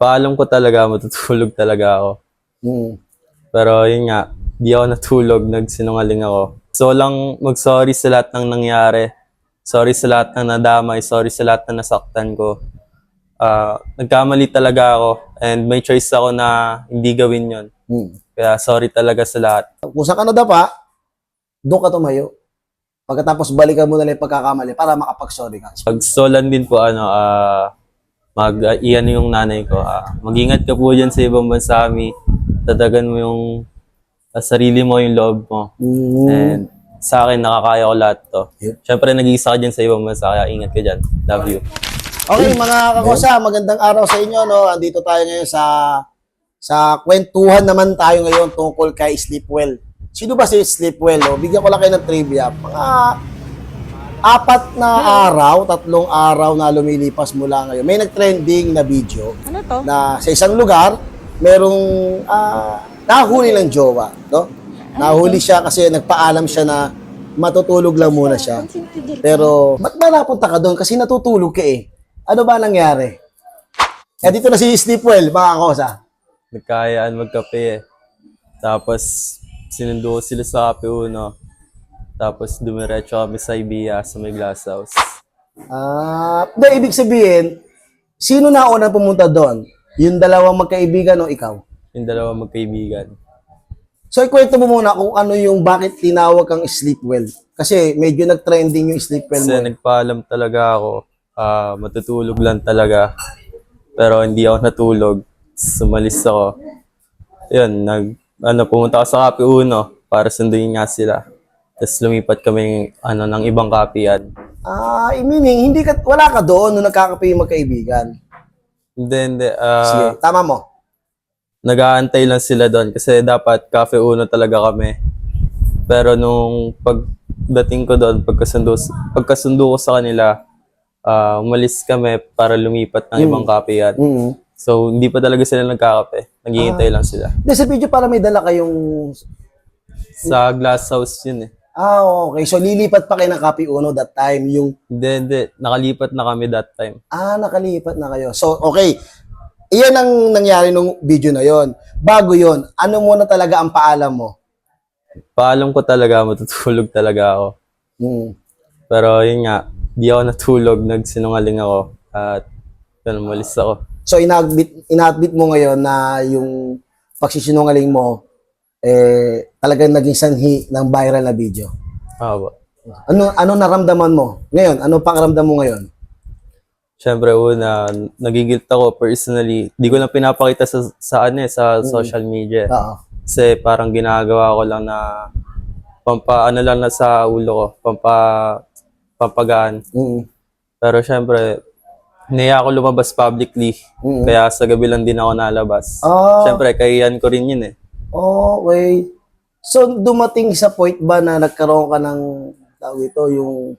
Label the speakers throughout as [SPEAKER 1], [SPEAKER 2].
[SPEAKER 1] paalam ko talaga, matutulog talaga ako.
[SPEAKER 2] Mm.
[SPEAKER 1] Pero yun nga, di ako natulog, nagsinungaling ako. So lang mag-sorry sa lahat ng nangyari. Sorry sa lahat ng nadamay, sorry sa lahat ng nasaktan ko. Ah, nagkamali talaga ako and may choice ako na hindi gawin yon.
[SPEAKER 2] Mm.
[SPEAKER 1] Kaya sorry talaga sa lahat.
[SPEAKER 2] Kung saan ka nadapa, doon ka tumayo. Pagkatapos balikan mo na lang yung pagkakamali para makapag-sorry ka.
[SPEAKER 1] Pag solan din po ano, ah mag uh, iyan yung nanay ko. ah, mag-ingat ka po diyan sa ibang bansa, Mi. Tatagan mo yung ah, sarili mo, yung loob mo.
[SPEAKER 2] Mm.
[SPEAKER 1] And sa akin, nakakaya ko lahat to.
[SPEAKER 2] Yep.
[SPEAKER 1] Siyempre, nag-iisa ka dyan sa ibang bansa, kaya ingat ka dyan. Love you.
[SPEAKER 2] Okay, mga kakosa, magandang araw sa inyo. No? Andito tayo ngayon sa sa kwentuhan naman tayo ngayon tungkol kay Sleepwell. Sino ba si Sleepwell? No? Bigyan ko lang kayo ng trivia. Mga apat na araw, tatlong araw na lumilipas mula ngayon. May nag-trending na video
[SPEAKER 3] Ano to?
[SPEAKER 2] na sa isang lugar, merong ah, nahuli ng jowa. No? Nahuli siya kasi nagpaalam siya na matutulog lang muna siya. Pero, ba't ba napunta ka doon? Kasi natutulog ka eh. Ano ba nangyari? Eh, dito na si Sleepwell, mga kosa.
[SPEAKER 1] Nagkayaan magkape eh. Tapos, sinundo ko sila sa kape uno. Tapos, dumiretso kami sa Ibiya, sa may glass house.
[SPEAKER 2] Ah, uh, ibig sabihin, sino na una pumunta doon? Yung dalawang magkaibigan o ikaw?
[SPEAKER 1] Yung dalawa magkaibigan.
[SPEAKER 2] So, ikwento mo muna kung ano yung bakit tinawag kang Sleepwell. Kasi medyo nag-trending yung Sleepwell
[SPEAKER 1] Kasi
[SPEAKER 2] mo.
[SPEAKER 1] nagpaalam talaga ako, ah, matutulog lang talaga. Pero hindi ako natulog. Sumalis ako. Yun, nag, ano, pumunta ako sa Kape Uno para sunduin nga sila. Tapos lumipat kami ano, ng ibang kapian.
[SPEAKER 2] Ah, I meaning, hindi ka, wala ka doon nung nagkakape yung magkaibigan.
[SPEAKER 1] Hindi, hindi. ah,
[SPEAKER 2] Sige, tama mo.
[SPEAKER 1] nag-aantay lang sila doon kasi dapat Cafe Uno talaga kami. Pero nung pagdating ko doon, pagkasundo, pagkasundo ko sa kanila, ah, umalis kami para lumipat ng ibang kapian.
[SPEAKER 2] Mm.
[SPEAKER 1] So, hindi pa talaga sila nagkakape. Naghihintay lang sila.
[SPEAKER 2] Hindi, sa video para may dala kayong...
[SPEAKER 1] Sa glass house yun eh.
[SPEAKER 2] Ah, okay. So, lilipat pa kayo ng Kapi Uno that time. Yung,
[SPEAKER 1] Hindi, hindi. Nakalipat na kami that time.
[SPEAKER 2] ah, nakalipat na kayo. So, okay. Iyan ang nangyari nung video na yon. Bago yon, ano muna talaga ang paalam mo?
[SPEAKER 1] Paalam ko talaga, matutulog talaga ako.
[SPEAKER 2] Mm.
[SPEAKER 1] Pero yun nga, di ako natulog, nagsinungaling ako. At umalis ako.
[SPEAKER 2] So, inadmit, inadmit mo ngayon na yung pagsisinungaling mo, eh, talagang naging sanhi ng viral na video.
[SPEAKER 1] Ah, ba?
[SPEAKER 2] Ano, ano naramdaman mo? Ngayon, ano pakiramdam mo ngayon?
[SPEAKER 1] Siyempre, una, nagigilt ako personally. Di ko na pinapakita sa, sa ano eh, sa social media.
[SPEAKER 2] Oo.
[SPEAKER 1] Kasi parang ginagawa ko lang na pampa, ano lang na sa ulo ko, pampa, pampagaan.
[SPEAKER 2] Mm.
[SPEAKER 1] Pero syempre, niya ako lumabas publicly.
[SPEAKER 2] Mm.
[SPEAKER 1] Kaya sa gabi lang din ako nalabas.
[SPEAKER 2] Ah.
[SPEAKER 1] Syempre, kahiyan ko rin yun eh.
[SPEAKER 2] Okay. So, dumating sa point ba na nagkaroon ka ng, tawag ito, yung,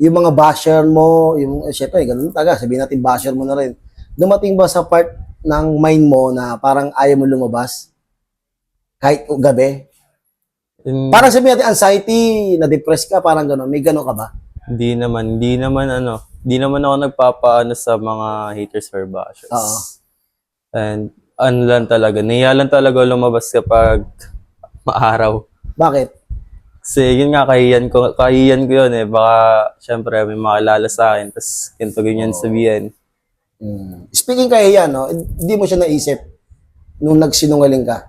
[SPEAKER 2] yung mga basher mo, yung, eh, syempre, ganun taga, sabihin natin basher mo na rin. Dumating ba sa part ng mind mo na parang ayaw mo lumabas? Kahit gabi?
[SPEAKER 1] Yun-
[SPEAKER 2] Parang sabihin natin anxiety, na-depress ka, parang gano'n. May gano'n ka ba?
[SPEAKER 1] Hindi naman, hindi naman ano, hindi naman ako nagpapaano sa mga haters or bashers.
[SPEAKER 2] Oo.
[SPEAKER 1] And ano lang talaga, nahiya lang talaga lumabas kapag maaraw.
[SPEAKER 2] Bakit?
[SPEAKER 1] Kasi yun nga, kahiyan ko, kahiyan ko yun eh. Baka, syempre, may makilala sa akin, tapos ganito ganyan sabihin.
[SPEAKER 2] Mm. Speaking kay yan, no, hindi mo siya naisip nung nagsinungaling ka.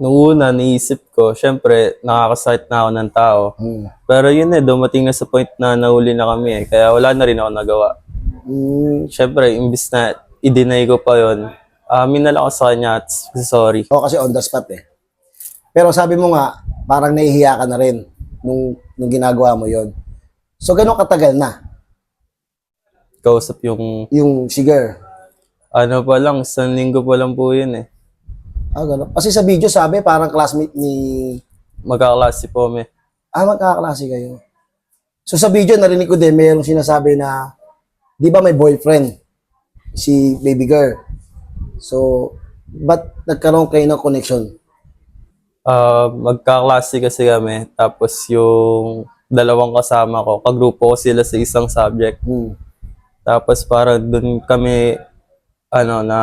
[SPEAKER 1] Nung una, naisip ko, syempre, nakakasakit na ako ng tao.
[SPEAKER 2] Mm.
[SPEAKER 1] Pero yun eh, dumating na sa point na nahuli na kami eh. Kaya wala na rin ako nagawa.
[SPEAKER 2] Mm.
[SPEAKER 1] Syempre, imbis na i-deny ko pa yun, amin na lang ako sa kanya at sorry.
[SPEAKER 2] O kasi on the spot eh. Pero sabi mo nga, parang nahihiya ka na rin nung, nung ginagawa mo yon. So, gano'ng katagal na?
[SPEAKER 1] Kausap yung,
[SPEAKER 2] Yung sigar.
[SPEAKER 1] ano pa lang, isang linggo pa lang po yun eh.
[SPEAKER 2] Ah, gano'n. Kasi sa video sabi, parang classmate ni...
[SPEAKER 1] Magkaklase po may.
[SPEAKER 2] Ah, magkakaklase kayo. So, sa video, narinig ko din, mayroong sinasabi na, di ba may boyfriend? Si baby girl. So, ba't nagkaroon kayo ng connection?
[SPEAKER 1] Ah, magkaklase kasi kami. Tapos yung dalawang kasama ko, kagrupo ko sila sa isang subject.
[SPEAKER 2] Hmm.
[SPEAKER 1] Tapos para doon kami, ano, na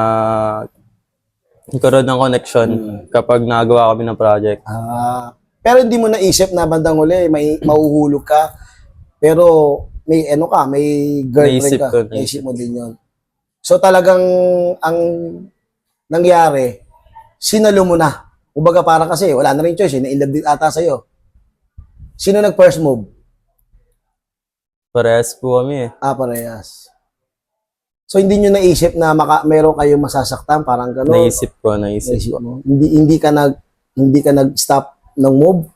[SPEAKER 1] nagkaroon ng connection kapag nagawa kami ng project.
[SPEAKER 2] Ah, pero hindi mo naisip na bandang huli, may mauhulog ka. Pero may ano ka, may girlfriend
[SPEAKER 1] Naisip
[SPEAKER 2] ka.
[SPEAKER 1] ko,
[SPEAKER 2] Naisip mo din yun. So talagang ang nangyari, sinalo mo na. Kumbaga para kasi wala na rin choice, eh, na-inlove din ata sa'yo. Sino nag-first move?
[SPEAKER 1] Parehas po kami eh.
[SPEAKER 2] Ah, parehas. So hindi nyo naisip na maka, meron kayong masasaktan, parang gano'n?
[SPEAKER 1] Naisip ko, naisip
[SPEAKER 2] Naisip
[SPEAKER 1] ko.
[SPEAKER 2] mo. Hindi hindi ka nag hindi ka nag-stop ng move.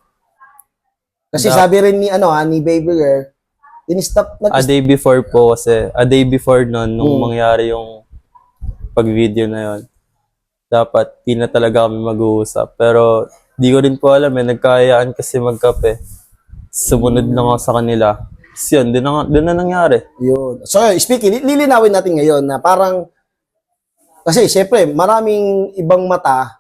[SPEAKER 2] Kasi
[SPEAKER 1] Da-
[SPEAKER 2] sabi rin ni ano, ah, ni Baby Girl, in-stop nag
[SPEAKER 1] A day before po kasi, a day before nun, nung
[SPEAKER 2] Mm.
[SPEAKER 1] mangyari yung pag-video na yon dapat di na talaga kami mag-uusap. Pero di ko rin po alam eh, nagkayaan kasi magkape. Sumunod lang ako sa kanila. Tapos yun, doon na, doon na nangyari.
[SPEAKER 2] Yun. So, speaking, li- lilinawin natin ngayon na parang, kasi syempre, maraming ibang mata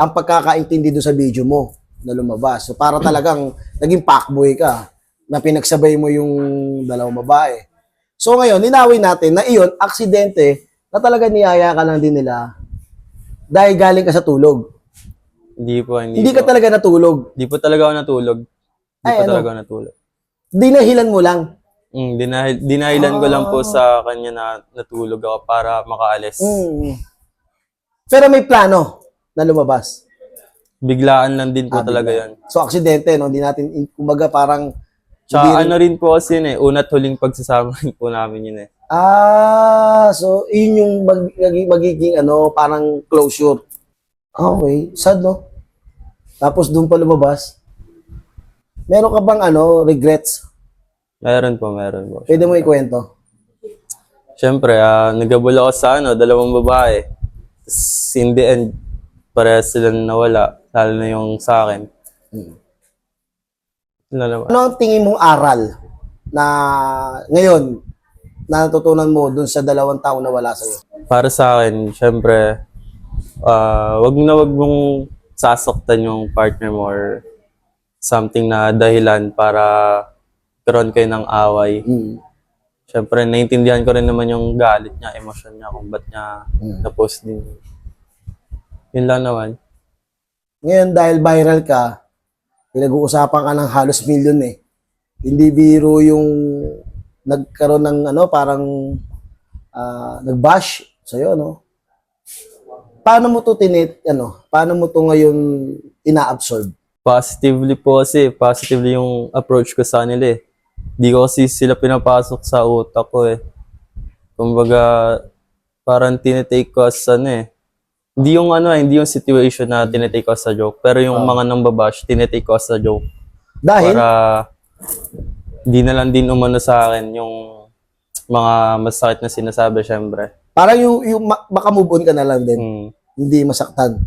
[SPEAKER 2] ang pagkakaintindi doon sa video mo na lumabas. So, para talagang naging packboy ka na pinagsabay mo yung dalawang babae. So, ngayon, linawin natin na iyon, aksidente, na talaga niyaya ka lang din nila dahil galing ka sa tulog.
[SPEAKER 1] Hindi po, hindi,
[SPEAKER 2] Hindi ka
[SPEAKER 1] po.
[SPEAKER 2] talaga natulog.
[SPEAKER 1] Hindi po talaga ako natulog. Hindi
[SPEAKER 2] Ay,
[SPEAKER 1] po
[SPEAKER 2] ano?
[SPEAKER 1] talaga ako natulog.
[SPEAKER 2] Dinahilan mo lang.
[SPEAKER 1] Mm, dinahil, dinahilan ko lang
[SPEAKER 2] Ah.
[SPEAKER 1] po sa kanya na natulog ako para makaalis.
[SPEAKER 2] Mm. Pero may plano na lumabas.
[SPEAKER 1] Biglaan lang din po
[SPEAKER 2] Ah,
[SPEAKER 1] talaga yan.
[SPEAKER 2] So, aksidente, no? Hindi natin, in- kumbaga parang,
[SPEAKER 1] Tsaka
[SPEAKER 2] hindi
[SPEAKER 1] ano rin po kasi yun eh, una't huling pagsasama rin po namin yun eh.
[SPEAKER 2] ah, so, yun yung mag, magiging, magiging, ano, parang closure. Okay, sad, no? Tapos, doon pa lumabas. Meron ka bang, ano, regrets?
[SPEAKER 1] Meron po, meron po.
[SPEAKER 2] Pwede mo ikwento?
[SPEAKER 1] Siyempre, ah, nagabol ako sa ano, dalawang babae. Tapos, in the end, parehas sila nawala, lalo na yung sa akin. Wala naman.
[SPEAKER 2] Ano ang tingin mong aral na ngayon, na natutunan mo dun sa dalawang taong na wala sa'yo?
[SPEAKER 1] Para sa akin, siyempre, ah, wag na wag mong sasaktan yung partner mo or something na dahilan para karoon kayo ng away.
[SPEAKER 2] Mm.
[SPEAKER 1] Siyempre, naintindihan ko rin naman yung galit niya, emosyon niya, kung ba't niya
[SPEAKER 2] Mm.
[SPEAKER 1] na-post din. Yun lang naman.
[SPEAKER 2] Ngayon, dahil viral ka, pinag-uusapan ka ng halos milyon eh. Hindi biro yung nagkaroon ng ano, parang ah, nag-bash sa'yo, no? Paano mo to tinit, ano, paano mo to ngayon ina-absorb?
[SPEAKER 1] Positively po kasi, positively yung approach ko sa kanila eh. Di ko kasi sila pinapasok sa utak ko eh. Kumbaga, parang tinitake ko as ano eh. Hindi yung ano hindi yung situation na tinitake ko as a joke. Pero yung mga nambabash, tinitake ko as a joke.
[SPEAKER 2] Dahil,
[SPEAKER 1] Para di na lang din umano sa akin yung mga masakit na sinasabi syempre.
[SPEAKER 2] parang yung, yung ma- maka-move on ka na lang din,
[SPEAKER 1] Hmm.
[SPEAKER 2] hindi masaktan.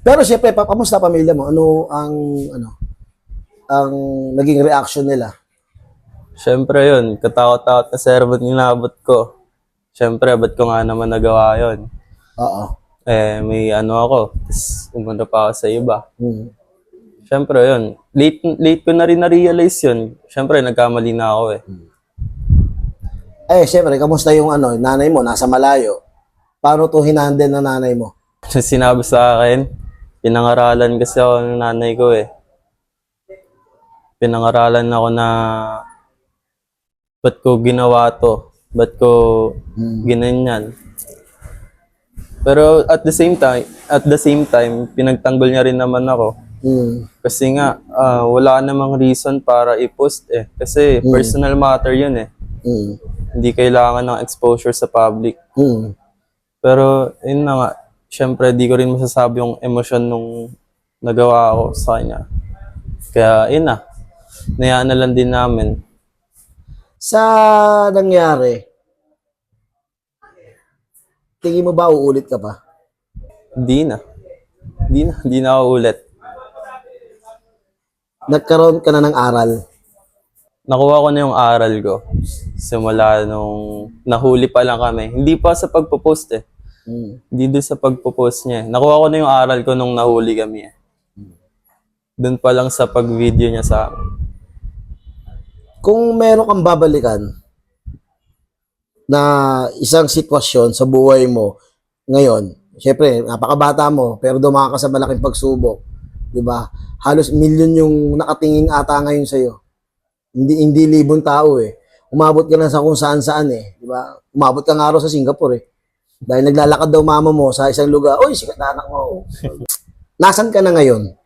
[SPEAKER 2] Pero syempre, pa, kamusta pamilya mo? Ano ang, ano, ang naging reaction nila?
[SPEAKER 1] Siyempre yun, katakot-takot na servant inabot ko. Siyempre, ba't ko nga naman nagawa yun?
[SPEAKER 2] Oo.
[SPEAKER 1] Eh, may ano ako, tapos umunta pa ako sa iba.
[SPEAKER 2] Mm.
[SPEAKER 1] Siyempre yun, late, late ko na rin na-realize yun. Siyempre, nagkamali na ako eh.
[SPEAKER 2] Eh, syempre, kamusta yung ano, nanay mo, nasa malayo. Paano to hinandle ng nanay mo?
[SPEAKER 1] Sinabi sa akin, pinangaralan kasi ako ng nanay ko eh. Pinangaralan ako na ba't ko ginawa to? Ba't ko
[SPEAKER 2] Mm.
[SPEAKER 1] ginanyan? Pero at the same time, at the same time, pinagtanggol niya rin naman ako.
[SPEAKER 2] Mm.
[SPEAKER 1] Kasi nga, ah, wala namang reason para i-post eh. Kasi personal matter yun eh.
[SPEAKER 2] Mm.
[SPEAKER 1] Hindi kailangan ng exposure sa public.
[SPEAKER 2] Mm.
[SPEAKER 1] Pero, yun na nga, syempre, di ko rin masasabi yung emosyon nung nagawa ko sa kanya. Kaya, yun na. Nayaan na lang din namin.
[SPEAKER 2] Sa nangyari, tingin mo ba uulit ka pa?
[SPEAKER 1] Di na. Di na. Di na ako ulit.
[SPEAKER 2] Nagkaroon ka na ng aral.
[SPEAKER 1] Nakuha ko na yung aral ko. Simula nung nahuli pa lang kami. Hindi pa sa pagpo-post eh.
[SPEAKER 2] Mm.
[SPEAKER 1] Hindi doon sa pagpo-post niya. eh. Nakuha ko na yung aral ko nung nahuli kami eh. Doon pa lang sa pag-video niya sa.
[SPEAKER 2] Kung meron kang babalikan, na isang sitwasyon sa buhay mo ngayon, syempre, napakabata mo, pero dumaan ka sa malaking pagsubok, ba? Halos milyon yung nakatingin ata ngayon sa'yo. Hindi, hindi libong tao eh. Umabot ka na sa kung saan saan eh, ba? Umabot ka nga raw sa Singapore eh. Dahil naglalakad daw mama mo sa isang lugar, oy, sikat na anak mo. Nasaan ka na ngayon?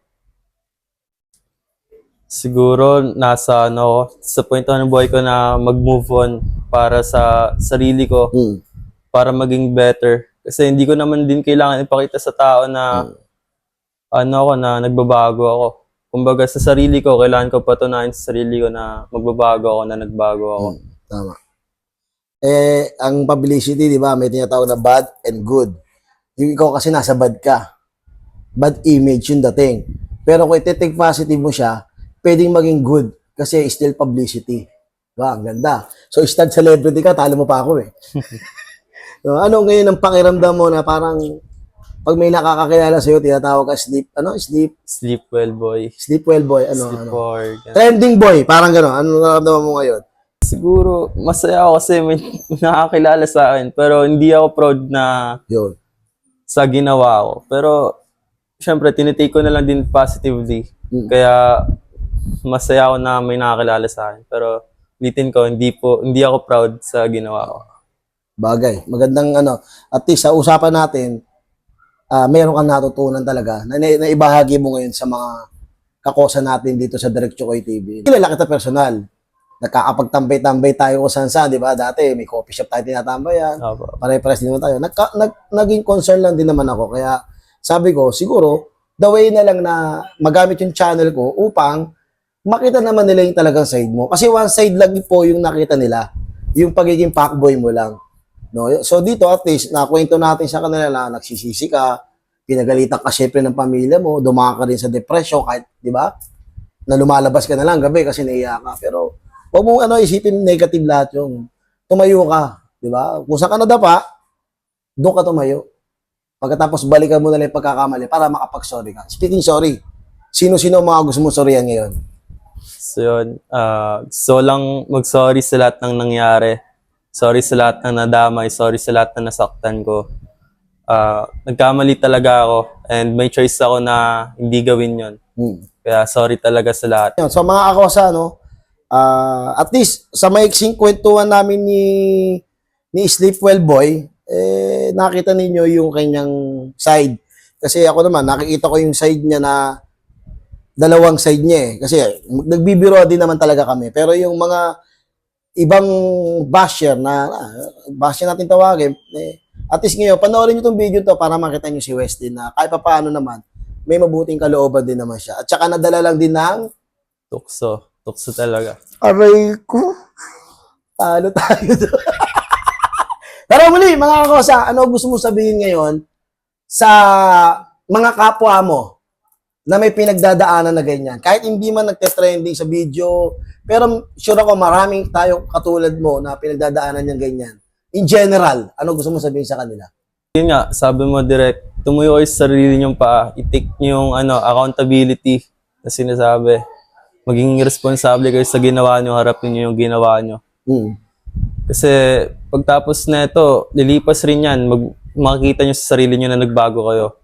[SPEAKER 1] Siguro nasa ano sa point ng buhay ko na mag-move on para sa sarili ko,
[SPEAKER 2] Hmm.
[SPEAKER 1] para maging better. Kasi hindi ko naman din kailangan ipakita sa tao na ano ako, na nagbabago ako. Kumbaga sa sarili ko, kailangan ko patunayan sa sarili ko na magbabago ako, na nagbago ako.
[SPEAKER 2] Tama. Eh, ang publicity, di ba, may tinatawag na bad and good. Yung ikaw kasi nasa bad ka. Bad image yung dating. Pero kung iti-take positive mo siya, pwedeng maging good kasi still publicity. Diba? Ang ganda. So, stud celebrity ka, talo mo pa ako eh. so, ano ngayon ang pakiramdam mo na parang pag may nakakakilala sa'yo, tinatawag ka sleep, ano, sleep,
[SPEAKER 1] Sleep well, boy.
[SPEAKER 2] sleep well boy, ano,
[SPEAKER 1] Sleep
[SPEAKER 2] ano.
[SPEAKER 1] for...
[SPEAKER 2] Trending boy, parang gano'n. Ano nararamdaman mo ngayon?
[SPEAKER 1] Siguro, masaya ako kasi may nakakilala sa akin. Pero hindi ako proud na
[SPEAKER 2] Yun.
[SPEAKER 1] sa ginawa ko. Pero, syempre, tinitake ko na lang din positively.
[SPEAKER 2] Mm.
[SPEAKER 1] Kaya, masaya ako na may nakakilala sa akin. Pero, ulitin ko, hindi po, hindi ako proud sa ginawa ko.
[SPEAKER 2] Bagay. Magandang ano. At least sa usapan natin, ah meron kang natutunan talaga na, na ibahagi mo ngayon sa mga kakosa natin dito sa Direct Chokoy TV. Kilala kita personal. Nagkakapagtambay-tambay tayo kung saan saan, di ba? Dati may coffee shop tayo tinatambayan.
[SPEAKER 1] Opo.
[SPEAKER 2] Pare-pares din naman tayo. Nagka, nag, naging concern lang din naman ako. Kaya sabi ko, siguro, the way na lang na magamit yung channel ko upang makita naman nila yung talagang side mo. Kasi one side lang po yung nakita nila. Yung pagiging fuckboy mo lang. No? So dito at least, nakwento natin sa kanila na nagsisisi ka, pinagalitan ka syempre ng pamilya mo, dumaan ka rin sa depression kahit, di ba? Na lumalabas ka na lang gabi kasi naiya ka. Pero, huwag mong ano, isipin negative lahat yung tumayo ka, di ba? Kung saan ka nadapa, doon ka tumayo. Pagkatapos balikan mo na lang yung pagkakamali para makapag-sorry ka. Speaking sorry, sino-sino ang mga gusto mo sorryan ngayon?
[SPEAKER 1] So, yun. ah so lang mag-sorry sa lahat ng nangyari. Sorry sa lahat ng nadamay. Sorry sa lahat na nasaktan ko. Ah, nagkamali talaga ako. And may choice ako na hindi gawin yon.
[SPEAKER 2] Hmm.
[SPEAKER 1] Kaya sorry talaga sa lahat.
[SPEAKER 2] Yun, so mga akosa, no, ah, at least sa maiksing kwentuhan namin ni ni Sleepwell Boy, eh, nakita ninyo yung kanyang side. Kasi ako naman, nakikita ko yung side niya na dalawang side niya eh. Kasi nagbibiro din naman talaga kami. Pero yung mga ibang basher na, ah, basher natin tawagin, eh, at least ngayon, panoorin nyo itong video to para makita nyo si Westin na kahit pa paano naman, may mabuting kalooban din naman siya. At saka nadala lang din ng
[SPEAKER 1] Tukso. Tukso talaga.
[SPEAKER 2] Aray ko. Talo tayo doon. Pero muli, mga kakosa, ano gusto mo sabihin ngayon sa mga kapwa mo na may pinagdadaanan na ganyan? Kahit hindi man nagte-trending sa video, pero sure ako maraming tayo katulad mo na pinagdadaanan niyang ganyan. In general, ano gusto mo sabihin sa kanila?
[SPEAKER 1] Yun nga, sabi mo direct, tumuyo kayo sa sarili niyong paa. I-take niyo yung ano, accountability na sinasabi. Maging responsable kayo sa ginawa niyo, harapin niyo yung ginawa niyo.
[SPEAKER 2] Hmm.
[SPEAKER 1] Kasi pagtapos na ito, lilipas rin yan. Mag, makikita nyo sa sarili nyo na nagbago kayo.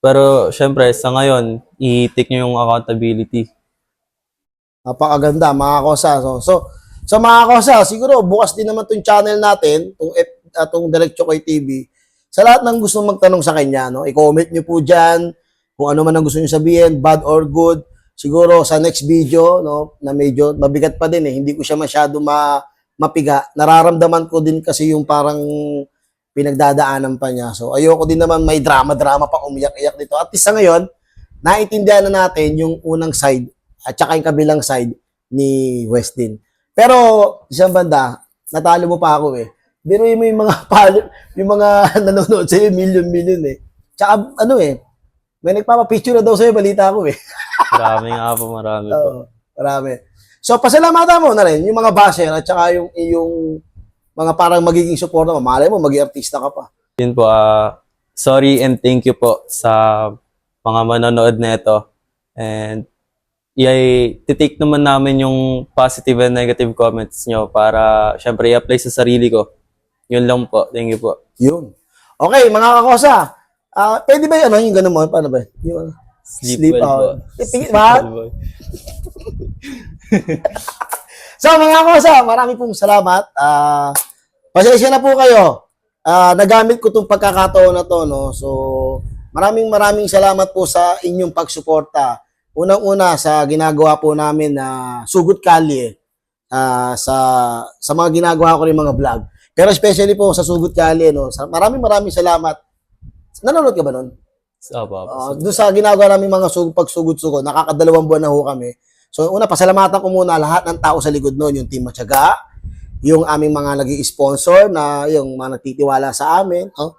[SPEAKER 1] Pero syempre, sa ngayon, i-take nyo yung accountability.
[SPEAKER 2] Napakaganda, mga kosa. So, so, so mga kosa, siguro bukas din naman tong channel natin, tong, F, uh, tong TV. Sa lahat ng gusto magtanong sa kanya, no, i-comment nyo po dyan kung ano man ang gusto nyo sabihin, bad or good. Siguro sa next video, no, na medyo mabigat pa din eh, hindi ko siya masyado ma, mapiga. Nararamdaman ko din kasi yung parang pinagdadaanan pa niya. So ayoko din naman may drama-drama pa umiyak-iyak dito. At least sa ngayon, naintindihan na natin yung unang side at saka yung kabilang side ni Westin. Pero isang banda, natalo mo pa ako eh. Biruin mo yung mga palo, yung mga nanonood sa'yo, million-million eh. Tsaka ano eh, may nagpapapicture na daw sa'yo, balita ko eh.
[SPEAKER 1] Marami nga po, marami po.
[SPEAKER 2] Oo, marami. So, pasalamatan mo na rin yung mga basher at saka yung, yung mga parang magiging support mo. Malay mo, maging artista ka pa.
[SPEAKER 1] Yun po, ah, sorry and thank you po sa mga manonood na ito. And i-take naman namin yung positive and negative comments nyo para syempre i-apply sa sarili ko Yun lang po. Thank you po.
[SPEAKER 2] Yun. Okay, mga kakosa. Ah, pwede ba yung ano, yung ganun mo? Paano ba? Yung ano?
[SPEAKER 1] Sleep, well po.
[SPEAKER 2] Eh, tingin- ba?
[SPEAKER 1] Well.
[SPEAKER 2] So mga kakosa, marami pong salamat. Ah, pasensya na po kayo. Ah, nagamit ko tong pagkakataon na to, no. So, maraming maraming salamat po sa inyong pagsuporta. Unang-una sa ginagawa po namin na Sugot Kali ah, sa sa mga ginagawa ko rin mga vlog. Pero especially po sa Sugot Kali, no. Sa, maraming maraming salamat. Nanonood ka ba nun?
[SPEAKER 1] Opo, opo.
[SPEAKER 2] Uh, doon sa ginagawa namin mga sug pagsugod-sugod, nakakadalawang buwan na ho kami. So una, pasalamatan ko muna lahat ng tao sa likod noon, yung Team Matyaga, yung aming mga naging sponsor na yung mga nagtitiwala sa amin. Oh.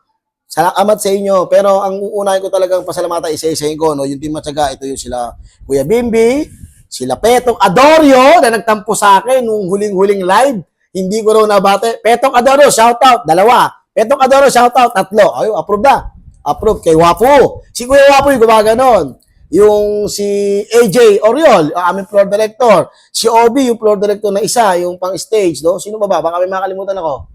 [SPEAKER 2] Salamat sa inyo. Pero ang uunahin ko talagang pasalamatan isa-isahin ko, no? yung Team Matyaga, ito yung sila Kuya Bimbi, sila Petong Adorio na nagtampo sa akin nung huling-huling live. Hindi ko raw nabate. Petong Adorio, shoutout. Dalawa. Petong Adorio, shoutout. Tatlo. Ayun, approve na. Approve kay Wapo. Si Kuya Wapo yung gumaganon. Yung si AJ Oriol, ang aming floor director. Si Obi, yung floor director na isa, yung pang stage, no? Sino ba ba? Baka may makalimutan ako.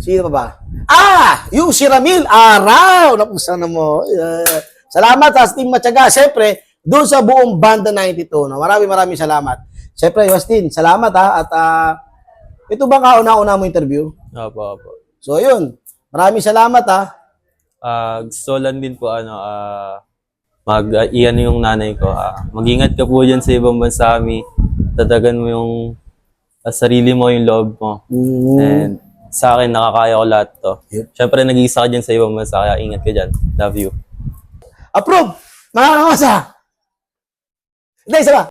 [SPEAKER 2] Sino pa ba? Ah! Yung si Ramil Araw! Napusan na mo. Yeah. Salamat sa Team Matyaga. Siyempre, doon sa buong Banda 92. No? Maraming maraming salamat. Siyempre, Justin, salamat ha. At ah, ito ba kauna-una mo interview?
[SPEAKER 1] Opo, opo.
[SPEAKER 2] So, yun. Maraming salamat ha.
[SPEAKER 1] Ah, gusto lang din po ano ah mag uh, iyan yung nanay ko. ah mag-ingat ka po diyan sa ibang bansa, Mi. Tatagan mo yung ah, sarili mo, yung loob mo. And sa akin, nakakaya ko lahat to.
[SPEAKER 2] Yep.
[SPEAKER 1] Siyempre, nag-iisa ka dyan sa ibang bansa, kaya ingat ka dyan. Love you.
[SPEAKER 2] Approve! Mga kamasa! Hindi, isa ba?